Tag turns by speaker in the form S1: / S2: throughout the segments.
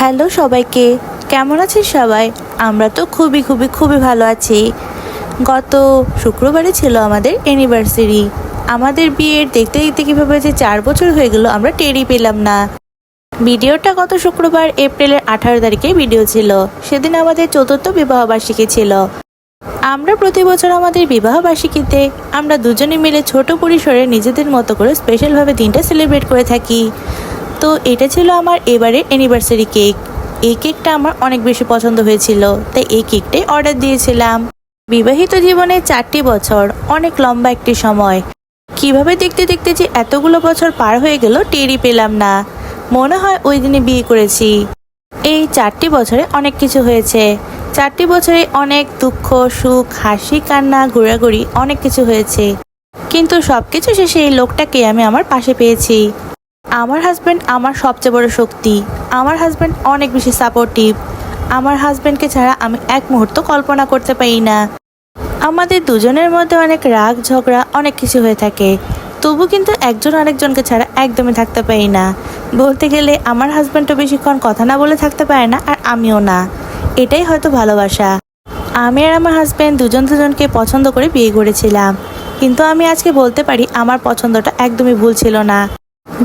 S1: Hello সবাইকে, কেমন আছিস সবাই? আমরা তো খুবই খুবই খুবই ভালো আছি। গত শুক্রবারে ছিল আমাদের অ্যানিভার্সারি আমাদের বিয়ের দেখতে দেখতে কীভাবে যে চার বছর হয়ে গেল, আমরা টেরই পেলাম না। ভিডিওটা গত শুক্রবার এপ্রিলের আঠারো তারিখে ভিডিও ছিল। সেদিন আমাদের চতুর্থ বিবাহবার্ষিকী ছিল। আমরা প্রতি বছর আমাদের বিবাহবার্ষিকীতে আমরা দুজনে মিলে ছোট পরিসরে নিজেদের মতো করে স্পেশালভাবে দিনটা সেলিব্রেট করে থাকি। তো এটা ছিল আমার এবারের অ্যানিভার্সারি কেক এই কেকটা আমার অনেক বেশি পছন্দ হয়েছিল, তাই এই কেকটাই অর্ডার দিয়েছিলাম। বিবাহিত জীবনে চারটি বছর, অনেক লম্বা একটি সময়। কীভাবে দেখতে দেখতে যে এতগুলো বছর পার হয়ে গেল, টেরই পেলাম না। মনে হয় ওই দিনে বিয়ে করেছি। এই চারটি বছরে অনেক কিছু হয়েছে। চারটি বছরে অনেক দুঃখ, সুখ, হাসি, কান্না, ঘোরাঘুরি অনেক কিছু হয়েছে। কিন্তু সবকিছু শেষে এই লোকটাকে আমি আমার পাশে পেয়েছি। আমার হাজব্যান্ড আমার সবচেয়ে বড় শক্তি। আমার হাজব্যান্ড অনেক বেশি সাপোর্টিভ আমার হাজব্যান্ডকে ছাড়া আমি এক মুহূর্ত কল্পনা করতে পারি না। আমাদের দুজনের মধ্যে অনেক রাগ, ঝগড়া, অনেক কিছু হয়ে থাকে। তবু কিন্তু একজন আরেকজনকে ছাড়া একদমই থাকতে পারি না। বলতে গেলে আমার হাজব্যান্ডও বেশিক্ষণ কথা না বলে থাকতে পারে না আর আমিও না। এটাই হয়তো ভালোবাসা। আমি আর আমার হাজব্যান্ড দুজন দুজনকে পছন্দ করে বিয়ে করেছিলাম। কিন্তু আমি আজকে বলতে পারি আমার পছন্দটা একদমই ভুল ছিল না।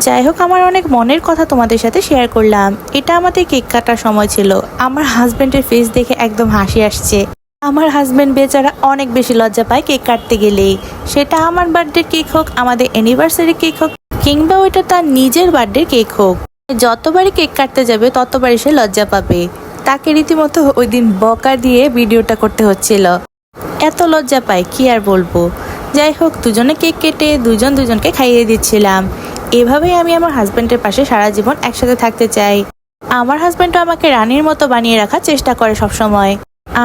S1: যাই হোক, আমার অনেক মনের কথা তোমাদের সাথে শেয়ার করলাম। এটা আমাদের কেক কাটার সময় ছিল। আমার হাজব্যান্ডের ফেস দেখে একদম হাসি আসছে। আমার হাজব্যান্ড বেচারা অনেক বেশি লজ্জা পায় কেক কাটতে গেলেই। সেটা আমার বার্থডে কেক হোক, আমাদের অ্যানিভার্সারি কেক হোক, কিংবা ওইটা তার নিজের বার্থডে কেক হোক। যতবারই কেক কাটতে যাবে, ততবারই সে লজ্জা পাবে। তাকে রীতিমতো ওই দিন বকা দিয়ে ভিডিওটা করতে হচ্ছিল। এত লজ্জা পায়, কি আর বলব? যাই হোক, দুজনে কেক কেটে দুজন দুজনকে খাইয়ে দিচ্ছিলাম। এভাবেই আমি আমার হাজব্যান্ডের পাশে সারা জীবন একসাথে থাকতে চাই। আমার হাজব্যান্ডও আমাকে রানীর মতো বানিয়ে রাখার চেষ্টা করে সবসময়।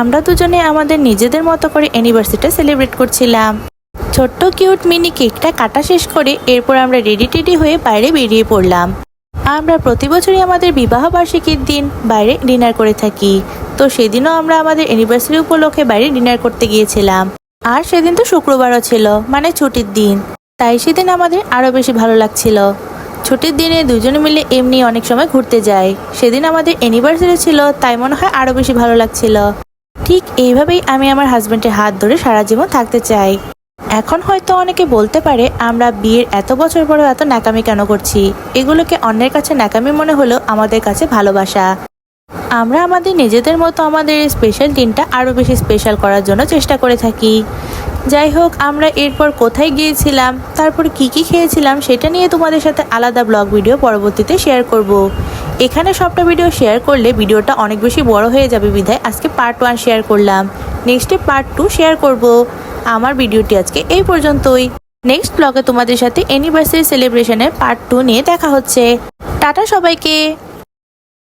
S1: আমরা দুজনে আমাদের নিজেদের মতো করে অ্যানিভার্সারিটা সেলিব্রেট করছিলাম। ছোট্ট কিউট মিনি কেকটা কাটা শেষ করে এরপর আমরা রেডি টেডি হয়ে বাইরে বেরিয়ে পড়লাম। আমরা প্রতি বছরই আমাদের বিবাহ বার্ষিকীর দিন বাইরে ডিনার করে থাকি। তো সেদিনও আমরা আমাদের অ্যানিভার্সারি উপলক্ষে বাইরে ডিনার করতে গিয়েছিলাম। আর সেদিন তো শুক্রবারও ছিল মানে ছুটির দিন। তাই সেদিন আমাদের আরও বেশি ভালো লাগছিল। ছুটির দিনে দুজনে মিলে এমনি অনেক সময় ঘুরতে যাই। সেদিন আমাদের অ্যানিভার্সারি ছিল, তাই মনে হয় আরও বেশি ভালো লাগছিল। ঠিক এইভাবেই আমি আমার হাজব্যান্ডের হাত ধরে সারা জীবন থাকতে চাই। এখন হয়তো অনেকে বলতে পারে, আমরা বিয়ের এত বছর পরেও এত ন্যাকামি কেন করছি? এগুলোকে অন্যের কাছে ন্যাকামি মনে হলেও আমাদের কাছে ভালোবাসা। আমরা আমাদের নিজেদের মতো আমাদের স্পেশাল দিনটা আরও বেশি স্পেশাল করার জন্য চেষ্টা করে থাকি। যাই হোক, আমরা এরপর কোথায় গিয়েছিলাম, তারপর কি কি খেয়েছিলাম সেটা নিয়ে তোমাদের সাথে আলাদা ব্লগ ভিডিও পরবর্তীতে শেয়ার করব। এখানে সবটা ভিডিও শেয়ার করলে ভিডিওটা অনেক বেশি বড় হয়ে যাবে বিধায় আজকে পার্ট ওয়ান শেয়ার করলাম নেক্সটে পার্ট টু শেয়ার করব। আমার ভিডিওটি আজকে এই পর্যন্তই নেক্সট ব্লগে তোমাদের সাথে অ্যানিভার্সারি সেলিব্রেশনের পার্ট টু নিয়ে দেখা হচ্ছে টাটা সবাইকে